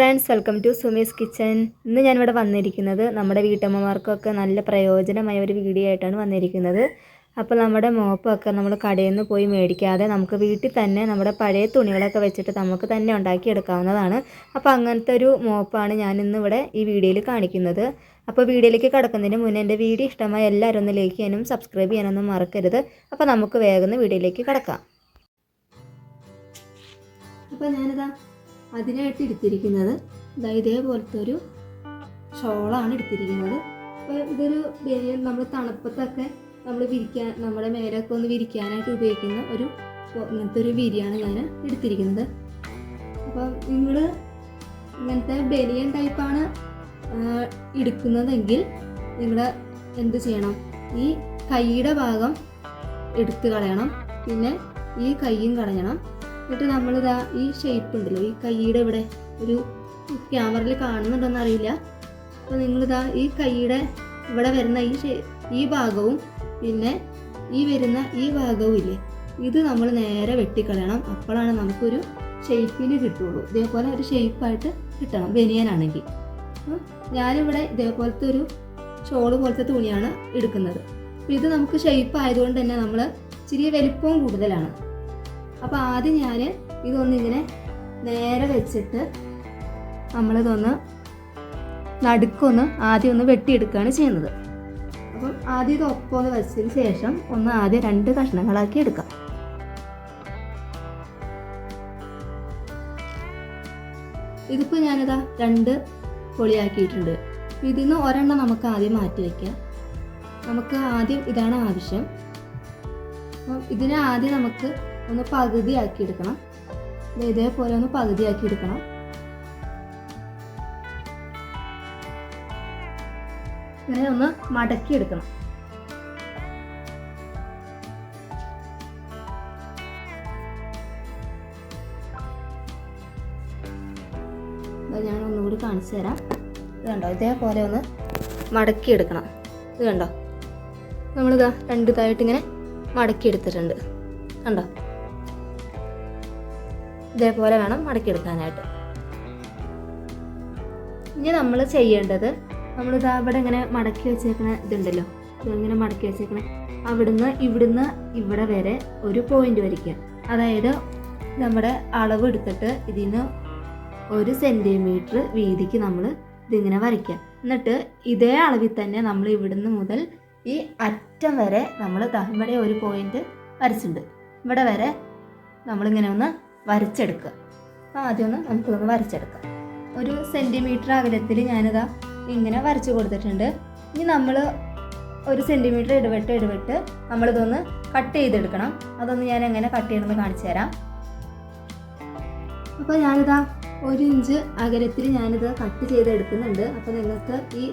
Friends welcome to Sumi's kitchen. ഇന്ന് ഞാനിവിടെ വന്നിരിക്കുന്നത് നമ്മുടെ വീട്ടമ്മമാർക്കൊക്കെ നല്ല പ്രയോജനമായ ഒരു വീഡിയോ ആയിട്ടാണ് വന്നിരിക്കുന്നത്. അപ്പോൾ നമ്മുടെ മോപ്പൊക്കെ നമ്മൾ കടയിൽ നിന്ന് പോയി മേടിക്കാതെ നമുക്ക് വീട്ടിൽ തന്നെ നമ്മുടെ പഴയ തുണികളൊക്കെ വെച്ചിട്ട് നമുക്ക് തന്നെ ഉണ്ടാക്കിയെടുക്കാവുന്നതാണ്. അപ്പോൾ അങ്ങനത്തെ ഒരു മോപ്പാണ് ഞാൻ ഇന്നിവിടെ ഈ വീഡിയോയിൽ കാണിക്കുന്നത്. അപ്പോൾ വീഡിയോയിലേക്ക് കിടക്കുന്നതിന് മുന്നേ എന്റെ വീഡിയോ ഇഷ്ടമായ എല്ലാവരും ഒന്ന് ലൈക്ക് ചെയ്യാനും സബ്സ്ക്രൈബ് ചെയ്യാനൊന്നും മറക്കരുത്. അപ്പോൾ നമുക്ക് വേഗം വീഡിയോയിലേക്ക് കിടക്കാം. അപ്പോൾ ഞാനിതാ അതിനായിട്ട് എടുത്തിരിക്കുന്നത്. അതായത് ഇതേപോലത്തെ ഒരു ഷോളാണ് എടുത്തിരിക്കുന്നത്. അപ്പോൾ ഇതൊരു നമ്മൾ തണുപ്പത്തൊക്കെ നമ്മൾ വിരിക്കാൻ നമ്മുടെ മേലൊക്കെ ഒന്ന് വിരിക്കാനായിട്ട് ഉപയോഗിക്കുന്ന ഒരു ഇങ്ങനത്തെ ഒരു വിരിയാണ് ഞാൻ എടുത്തിരിക്കുന്നത്. അപ്പോൾ നിങ്ങൾ ഇങ്ങനത്തെ ബലിയൻ ടൈപ്പാണ് എടുക്കുന്നതെങ്കിൽ നിങ്ങൾ എന്ത് ചെയ്യണം? ഈ കൈയുടെ ഭാഗം എടുത്തു കളയണം. പിന്നെ ഈ കൈയും കളയണം. എന്നിട്ട് നമ്മളിതാ ഈ ഷേപ്പ് ഉണ്ടല്ലോ ഈ കൈയുടെ ഇവിടെ ഒരു ക്യാമറയിൽ കാണുന്നുണ്ടോയെന്ന് അറിയില്ല. അപ്പോൾ നിങ്ങളിതാ ഈ കൈയുടെ ഇവിടെ വരുന്ന ഈ ഈ ഭാഗവും പിന്നെ ഈ വരുന്ന ഈ ഭാഗവും ഇല്ലേ ഇത് നമ്മൾ നേരെ വെട്ടിക്കളയണം. അപ്പോഴാണ് നമുക്കൊരു ഷേപ്പിൽ കിട്ടുള്ളൂ. ഇതേപോലെ ഒരു ഷേപ്പായിട്ട് കിട്ടണം ബനിയനാണെങ്കിൽ. ഞാനിവിടെ ഇതേപോലത്തെ ഒരു ഷോൾ പോലത്തെ തുണിയാണ് എടുക്കുന്നത്. ഇത് നമുക്ക് ഷേപ്പ് ആയതുകൊണ്ട് തന്നെ നമ്മൾ ഇച്ചിരി വലിപ്പവും കൂടുതലാണ്. അപ്പോൾ ആദ്യം ഞാൻ ഇതൊന്നിങ്ങനെ നേരെ വെച്ചിട്ട് നമ്മളിതൊന്ന് നടുക്കൊന്ന് ആദ്യം ഒന്ന് വെട്ടിയെടുക്കുകയാണ് ചെയ്യുന്നത്. അപ്പം ആദ്യം ഇത് ഒപ്പം ഒന്ന് വെച്ചതിന് ശേഷം ഒന്ന് ആദ്യം രണ്ട് കഷ്ണങ്ങളാക്കി എടുക്കാം. ഇതിപ്പോൾ ഞാനിതാ രണ്ട് പൊളിയാക്കിയിട്ടുണ്ട്. ഇതിൽ നിന്ന് ഒരെണ്ണം നമുക്ക് ആദ്യം മാറ്റി വയ്ക്കാം നമുക്ക് ആദ്യം ഇതാണ് ആവശ്യം. അപ്പം ഇതിനെ ആദ്യം നമുക്ക് ഒന്ന് പകുതിയാക്കി എടുക്കണം ഇതേപോലെ ഒന്ന് പകുതിയാക്കി എടുക്കണം ഇങ്ങനെ ഒന്ന് മടക്കി എടുക്കണം ഞാൻ ഒന്നുകൂടി കാണിച്ചു തരാം. ഇത് കണ്ടോ? ഇതേപോലെ ഒന്ന് മടക്കി എടുക്കണം ഇത് കണ്ടോ? നമ്മളിതാ രണ്ട് ഇതായിട്ട് ഇങ്ങനെ മടക്കി എടുത്തിട്ടുണ്ട് കണ്ടോ? ഇതേപോലെ വേണം മടക്കിയെടുക്കാനായിട്ട്. ഇനി നമ്മൾ ചെയ്യേണ്ടത് നമ്മളിതാ ഇവിടെ ഇങ്ങനെ മടക്കി വെച്ചേക്കണ ഇതുണ്ടല്ലോ. ഇങ്ങനെ മടക്കി വെച്ചേക്കണ. അവിടുന്ന് ഇവിടുന്ന് ഇവിടെ വരെ ഒരു പോയിന്റ് വരയ്ക്കുക. അതായത് നമ്മുടെ അളവ് എടുത്തിട്ട് ഇതിന് ഒരു സെന്റിമീറ്റർ വീതിക്ക് നമ്മൾ ഇതിങ്ങനെ വരയ്ക്കുക. എന്നിട്ട് ഇതേ അളവിൽ തന്നെ നമ്മൾ ഇവിടുന്ന് മുതൽ ഈ അറ്റം വരെ നമ്മൾ ഇവിടെ ഒരു പോയിന്റ് വരച്ചിട്ടുണ്ട്. ഇവിടെ വരെ നമ്മളിങ്ങനെ ഒന്ന് വരച്ചെടുക്കുക. ആദ്യം ഒന്ന് നമുക്കൊന്ന് വരച്ചെടുക്കാം. ഒരു സെന്റിമീറ്റർ അകലത്തിൽ ഞാനിതാ ഇങ്ങനെ വരച്ചു കൊടുത്തിട്ടുണ്ട്. ഇനി നമ്മൾ ഒരു സെന്റിമീറ്റർ ഇടവിട്ട് ഇടവിട്ട് നമ്മളിതൊന്ന് കട്ട് ചെയ്തെടുക്കണം. അതൊന്ന് ഞാൻ എങ്ങനെ കട്ട് ചെയ്യണമെന്ന് കാണിച്ചു തരാം. അപ്പോൾ ഞാനിതാ ഒരു ഇഞ്ച് അകലത്തിൽ ഞാനിത് കട്ട് ചെയ്തെടുക്കുന്നുണ്ട്. അപ്പോൾ നിങ്ങൾക്ക് ഈ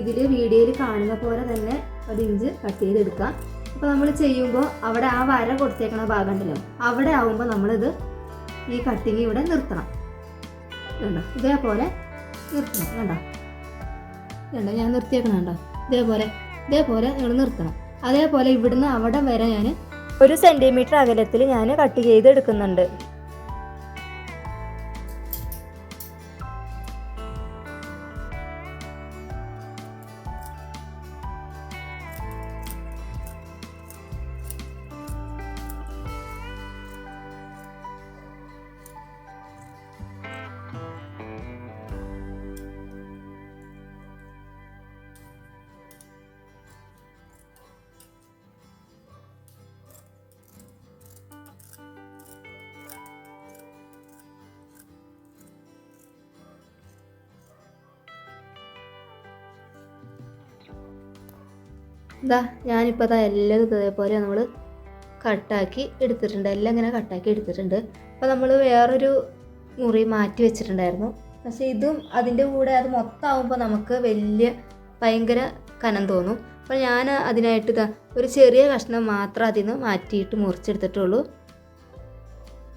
ഇതിൽ വീഡിയോയിൽ കാണുന്ന പോലെ തന്നെ ഒരു ഇഞ്ച് കട്ട് ചെയ്തെടുക്കാം. അപ്പോൾ നമ്മൾ ചെയ്യുമ്പോൾ അവിടെ ആ വര കൊടുത്തേക്കണ ഭാഗം ഉണ്ടല്ലോ അവിടെ ആവുമ്പോൾ നമ്മളിത് ഈ കട്ടിങ് ഇവിടെ നിർത്തണം. കണ്ടോ? ഇതേപോലെ നിർത്തണം. കണ്ടോ? കണ്ടോ? ഞാൻ നിർത്തിയേക്കണം കണ്ടോ? ഇതേപോലെ ഇതേപോലെ നിങ്ങൾ നിർത്തണം. അതേപോലെ ഇവിടുന്ന് അവിടെ വരെ ഞാൻ ഒരു സെന്റിമീറ്റർ അകലത്തിൽ ഞാൻ കട്ട് ചെയ്ത് എടുക്കുന്നുണ്ട് ഇതാ ഞാനിപ്പോൾ അതാ എല്ലാം ഇതേപോലെ നമ്മൾ കട്ടാക്കി എടുത്തിട്ടുണ്ട്. എല്ലാം ഇങ്ങനെ കട്ടാക്കി എടുത്തിട്ടുണ്ട്. അപ്പോൾ നമ്മൾ വേറൊരു മുറി മാറ്റി വെച്ചിട്ടുണ്ടായിരുന്നു. പക്ഷേ ഇതും അതിന്റെ കൂടെ അത് മൊത്തമാകുമ്പോൾ നമുക്ക് വലിയ ഭയങ്കര കനം തോന്നും. അപ്പോൾ ഞാൻ അതിനായിട്ട് ഇതാ ഒരു ചെറിയ കഷ്ണം മാത്രം അതിൽ നിന്ന് മാറ്റിയിട്ട് മുറിച്ചെടുത്തിട്ടുള്ളൂ.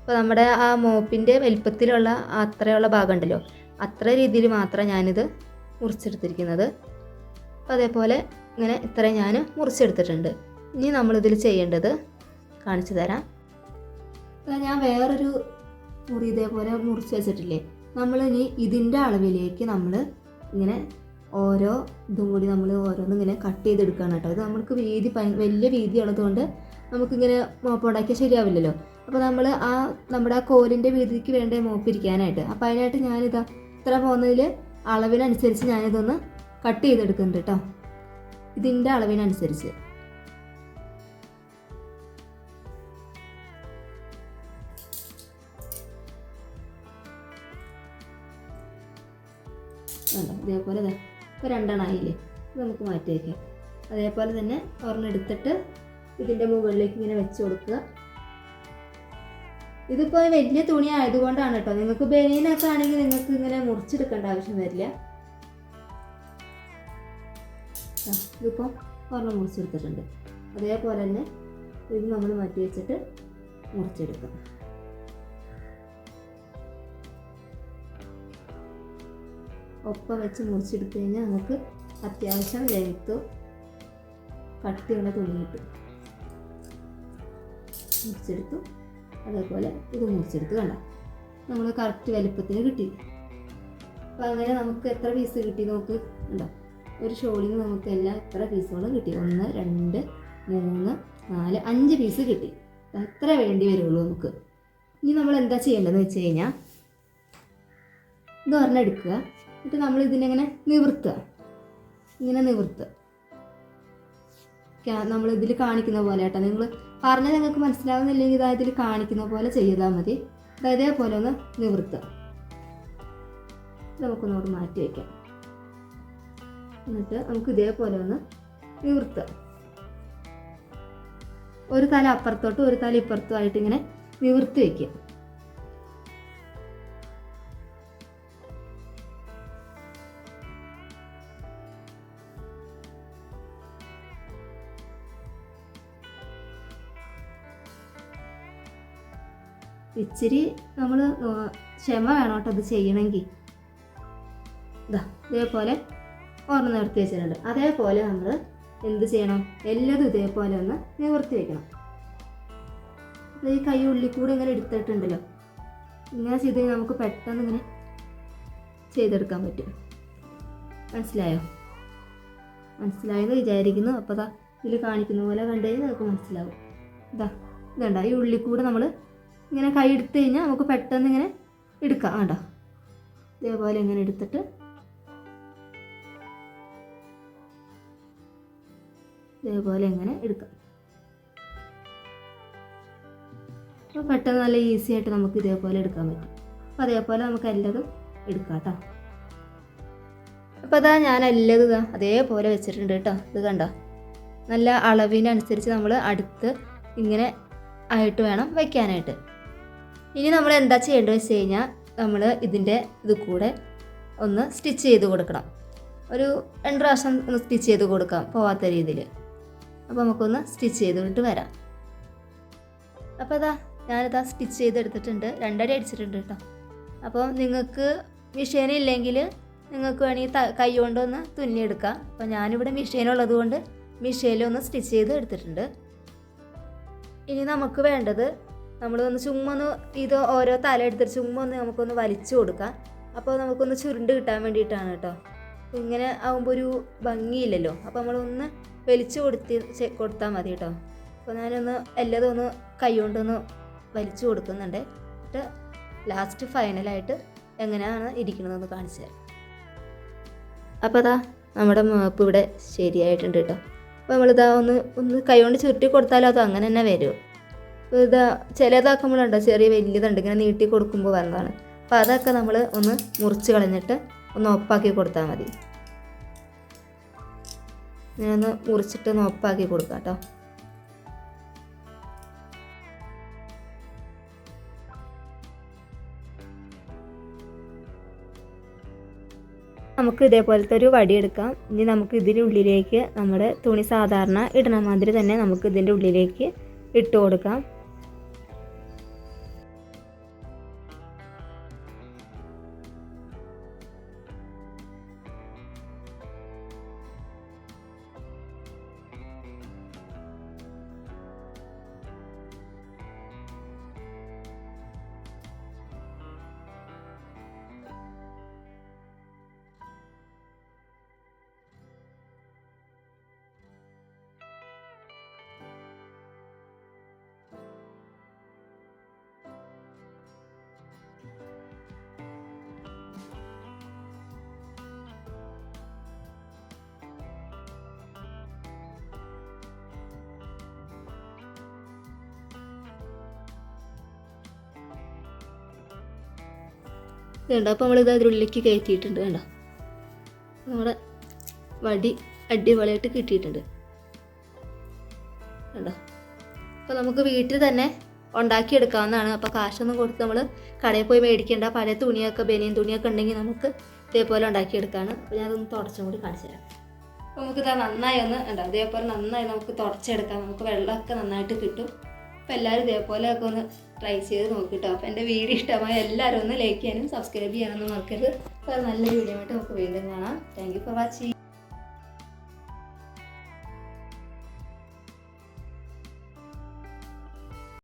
അപ്പോൾ നമ്മുടെ ആ മോപ്പിന്റെ വലിപ്പത്തിലുള്ള അത്രയുള്ള ഭാഗം ഉണ്ടല്ലോ. അത്ര രീതിയിൽ മാത്രം ഞാനിത് മുറിച്ചെടുത്തിരിക്കുന്നത്. അപ്പോൾ അതേപോലെ ഇങ്ങനെ ഇത്രയും ഞാൻ മുറിച്ചെടുത്തിട്ടുണ്ട്. ഇനി നമ്മളിതിൽ ചെയ്യേണ്ടത് കാണിച്ചു തരാം. ഞാൻ വേറൊരു മുറി ഇതേപോലെ മുറിച്ച് വെച്ചിട്ടില്ലേ? നമ്മൾ ഇനി ഇതിന്റെ അളവിലേക്ക് നമ്മൾ ഇങ്ങനെ ഓരോ ഇതും കൂടി നമ്മൾ ഓരോന്നും ഇങ്ങനെ കട്ട് ചെയ്തെടുക്കുകയാണ് കേട്ടോ. ഇത് നമുക്ക് വീതി വലിയ വീതി ഉള്ളതുകൊണ്ട് നമുക്കിങ്ങനെ മോപ്പ് ഉണ്ടാക്കിയാൽ ശരിയാവില്ലല്ലോ. അപ്പോൾ നമ്മൾ ആ നമ്മുടെ ആ കോലിന്റെ വീതിക്ക് വേണ്ട മോപ്പിരിക്കാനായിട്ട് അപ്പോൾ അതിനായിട്ട് ഞാനിതാ ഇത്ര പോകുന്നതിൽ അളവിനനുസരിച്ച് ഞാനിതൊന്ന് കട്ട് ചെയ്തെടുക്കുന്നുണ്ട് കേട്ടോ ഇതിന്റെ അളവിനനുസരിച്ച്. ഇതേപോലെ ഇതാ ഇപ്പോൾ രണ്ടെണ്ണമായില്ലേ നമുക്ക് മാറ്റി വയ്ക്കാം അതേപോലെ തന്നെ ഒരെണ്ണം എടുത്തിട്ട് ഇതിന്റെ മുകളിലേക്ക് ഇങ്ങനെ വെച്ച് കൊടുക്കുക. ഇതിപ്പോൾ വലിയ തുണി ആയതുകൊണ്ടാണ് കേട്ടോ നിങ്ങൾക്ക് ബനിയനൊക്കെ ആണെങ്കിൽ നിങ്ങൾക്ക് ഇങ്ങനെ മുറിച്ചെടുക്കേണ്ട ആവശ്യം വരില്ല. ഇതിപ്പോൾ ഒരെണ്ണം മുറിച്ചെടുത്തിട്ടുണ്ട്. അതേപോലെ തന്നെ ഇത് നമ്മൾ മാറ്റി വെച്ചിട്ട് മുറിച്ചെടുക്കാം. ഒപ്പം വെച്ച് മുറിച്ചെടുത്ത് കഴിഞ്ഞാൽ നമുക്ക് അത്യാവശ്യം ലെങ്ത്തും കട്ടിയുള്ള തുണി കിട്ടും. മുറിച്ചെടുത്തു. അതേപോലെ ഇത് മുറിച്ചെടുത്ത് കണ്ട? നമ്മൾ കറക്റ്റ് വലിപ്പത്തിന് കിട്ടി. അപ്പം അങ്ങനെ നമുക്ക് എത്ര പീസ് കിട്ടി നോക്ക് ഉണ്ടോ ഒരു ഷോളിന് നമുക്ക് എല്ലാം എത്ര പീസുകളും കിട്ടി? ഒന്ന് രണ്ട് മൂന്ന് നാല് അഞ്ച് പീസ് കിട്ടി. എത്ര വേണ്ടി വരുള്ളൂ നമുക്ക്. ഇനി നമ്മൾ എന്താ ചെയ്യേണ്ടതെന്ന് വെച്ച് കഴിഞ്ഞാൽ ഇത് ഒരെണ്ണം എടുക്കുക എന്നിട്ട് നമ്മൾ ഇതിനെങ്ങനെ നിവർത്തുക ഇങ്ങനെ നിവർത്തുക നമ്മൾ ഇതിൽ കാണിക്കുന്ന പോലെ കേട്ടോ. നിങ്ങൾ പറഞ്ഞാൽ നിങ്ങൾക്ക് മനസ്സിലാവുന്നില്ലെങ്കിൽ ഇതാ കാണിക്കുന്ന പോലെ ചെയ്താൽ മതി. അതേപോലെ ഒന്ന് നിവർത്തുക ഇത് നമുക്കൊന്നുകൂടി മാറ്റി വയ്ക്കാം. എന്നിട്ട് നമുക്ക് ഇതേപോലെ ഒന്ന് നിവർത്താം ഒരു തല അപ്പുറത്തോട്ടും ഒരു തല ഇപ്പുറത്തും ആയിട്ട് ഇങ്ങനെ നിവർത്തി വയ്ക്കുക ഇച്ചിരി നമ്മൾ ക്ഷമ വേണം ചെയ്യണമെങ്കിൽ. ഇതാ ഇതേപോലെ ഓർമ്മ നിർത്തി വെച്ചിട്ടുണ്ട്. അതേപോലെ നമ്മൾ എന്ത് ചെയ്യണം? എല്ലാതും ഇതേപോലെ ഒന്ന് നിവർത്തി വെക്കണം. ഈ കൈ ഉള്ളിൽ കൂടെ ഇങ്ങനെ എടുത്തിട്ടുണ്ടല്ലോ. ഇങ്ങനെ ചെയ്ത് നമുക്ക് പെട്ടെന്ന് ഇങ്ങനെ ചെയ്തെടുക്കാൻ പറ്റും. മനസ്സിലായോ? മനസ്സിലായെന്ന് വിചാരിക്കുന്നു. അപ്പോൾ ദാ ഇതിൽ കാണിക്കുന്ന പോലെ കണ്ടു കഴിഞ്ഞാൽ നമുക്ക് മനസ്സിലാവും. ഇതാ ഇതുണ്ട? ഈ ഉള്ളിൽ കൂടെ നമ്മൾ ഇങ്ങനെ കൈ എടുത്തു കഴിഞ്ഞാൽ നമുക്ക് പെട്ടെന്ന് ഇങ്ങനെ എടുക്കാം. വേണ്ട ഇതേപോലെ ഇങ്ങനെ എടുത്തിട്ട് ഇതേപോലെ ഇങ്ങനെ എടുക്കാം. അപ്പോൾ പെട്ടെന്ന് നല്ല ഈസി ആയിട്ട് നമുക്ക് ഇതേപോലെ എടുക്കാൻ പറ്റും. അപ്പോൾ അതേപോലെ നമുക്ക് എല്ലാതും എടുക്കാം കേട്ടോ അപ്പോൾ അതാ ഞാൻ എല്ലാതും അതേപോലെ വെച്ചിട്ടുണ്ട് കേട്ടോ ഇത് കണ്ടോ? നല്ല അളവിനനുസരിച്ച് നമ്മൾ അടുത്ത് ഇങ്ങനെ ആയിട്ട് വേണം വയ്ക്കാനായിട്ട് ഇനി നമ്മൾ എന്താ ചെയ്യേണ്ടത് വെച്ച് കഴിഞ്ഞാൽ നമ്മൾ ഇതിന്റെ ഇത് കൂടെ ഒന്ന് സ്റ്റിച്ച് ചെയ്ത് കൊടുക്കണം. ഒരു രണ്ട് പ്രാവശ്യം ഒന്ന് സ്റ്റിച്ച് ചെയ്ത് കൊടുക്കാം പോവാത്ത രീതിയിൽ. അപ്പോൾ നമുക്കൊന്ന് സ്റ്റിച്ച് ചെയ്തുകൊണ്ട് വരാം. അപ്പോൾ അതാ ഞാനിതാ സ്റ്റിച്ച് ചെയ്തെടുത്തിട്ടുണ്ട്. രണ്ടടി അടിച്ചിട്ടുണ്ട് കേട്ടോ അപ്പോൾ നിങ്ങൾക്ക് മെഷീൻ ഇല്ലെങ്കിൽ നിങ്ങൾക്ക് വേണമെങ്കിൽ കൈ കൊണ്ടൊന്ന് തുന്നിയെടുക്കാം. അപ്പോൾ ഞാനിവിടെ മെഷീൻ ഉള്ളത് കൊണ്ട് മെഷീനിലൊന്ന് സ്റ്റിച്ച് ചെയ്ത് എടുത്തിട്ടുണ്ട് ഇനി നമുക്ക് വേണ്ടത് നമ്മളൊന്ന് ചുമ്മാ ഒന്ന് ഇത് ഓരോ തല എടുത്തിട്ട് ചുമ്മാ ഒന്ന് നമുക്കൊന്ന് വലിച്ചു കൊടുക്കാം. അപ്പോൾ നമുക്കൊന്ന് ചുരുണ്ട് കിട്ടാൻ വേണ്ടിയിട്ടാണ് കേട്ടോ ഇങ്ങനെ ആകുമ്പോൾ ഒരു ഭംഗിയില്ലല്ലോ. അപ്പോൾ നമ്മളൊന്ന് വലിച്ചു കൊടുത്തി കൊടുത്താൽ മതി കേട്ടോ അപ്പോൾ ഞാനൊന്ന് എല്ലാതും ഒന്ന് കൈ കൊണ്ടൊന്ന് വലിച്ചു കൊടുക്കുന്നുണ്ട്. എന്നിട്ട് ലാസ്റ്റ് ഫൈനലായിട്ട് എങ്ങനെയാണ് ഇരിക്കുന്നതെന്ന് കാണിച്ചു തരാം. അപ്പോൾ അതാ നമ്മുടെ മാപ്പ് ഇവിടെ ശരിയായിട്ടുണ്ട് കേട്ടോ അപ്പോൾ നമ്മളിതാ ഒന്ന് ഒന്ന് കൈകൊണ്ട് ചുരുട്ടി കൊടുത്താലോ അത് അങ്ങനെ തന്നെ വരും. അപ്പോൾ ഇതാ ചിലതാക്കുമ്പോഴുണ്ടോ ചെറിയ വലിയതുണ്ട് ഇങ്ങനെ നീട്ടി കൊടുക്കുമ്പോൾ വന്നതാണ്. അപ്പോൾ അതൊക്കെ നമ്മൾ ഒന്ന് മുറിച്ച് കളഞ്ഞിട്ട് ഒന്ന് ഒപ്പാക്കി കൊടുത്താൽ മതി. ഒന്ന് മുറിച്ചിട്ട് ഒന്ന് ഒപ്പാക്കി കൊടുക്കാം കേട്ടോ. നമുക്ക് ഇതേപോലത്തെ ഒരു വടി എടുക്കാം. ഇനി നമുക്ക് ഇതിന്റെ ഉള്ളിലേക്ക് നമ്മുടെ തുണി സാധാരണ ഇടണ മാതിരി തന്നെ നമുക്ക് ഇതിന്റെ ഉള്ളിലേക്ക് ഇട്ട് കൊടുക്കാം. ഇതുണ്ട് അപ്പോൾ നമ്മളിത് അതിനുള്ളിലേക്ക് കയറ്റിയിട്ടുണ്ട് കണ്ടോ? നമ്മുടെ വടി അടിപൊളിയായിട്ട് കിട്ടിയിട്ടുണ്ട്. കണ്ടോ? അപ്പോൾ നമുക്ക് വീട്ടിൽ തന്നെ ഉണ്ടാക്കിയെടുക്കാവുന്നതാണ്. അപ്പോൾ കാശൊന്നും കൊടുത്ത് നമ്മൾ കടയിൽ പോയി മേടിക്കേണ്ട പല തുണിയൊക്കെ ബനിയൻ തുണിയൊക്കെ ഉണ്ടെങ്കിൽ നമുക്ക് ഇതേപോലെ ഉണ്ടാക്കിയെടുക്കാണ്. അപ്പോൾ ഞാനതൊന്ന് തുടച്ചും കൂടി കാണിച്ചു തരാം. അപ്പോൾ നമുക്ക് ഇതാ നന്നായി ഒന്ന് ഉണ്ടോ ഇതേപോലെ നന്നായി നമുക്ക് തുടച്ചെടുക്കാം. നമുക്ക് വെള്ളമൊക്കെ നന്നായിട്ട് കിട്ടും. അപ്പോൾ എല്ലാവരും ഇതേപോലെ ഒക്കെ ഒന്ന് ട്രൈ ചെയ്ത് നോക്കിട്ടോ. അപ്പോൾ എന്റെ വീഡിയോ ഇഷ്ടമായ എല്ലാവരും ഒന്ന് ലൈക്ക് ചെയ്യാനും സബ്സ്ക്രൈബ് ചെയ്യാനൊന്നും മറക്കരുത്. അപ്പോൾ നല്ലൊരു വീഡിയോ ആയിട്ട് നമുക്ക് വീണ്ടും കാണാം. Thank you for watching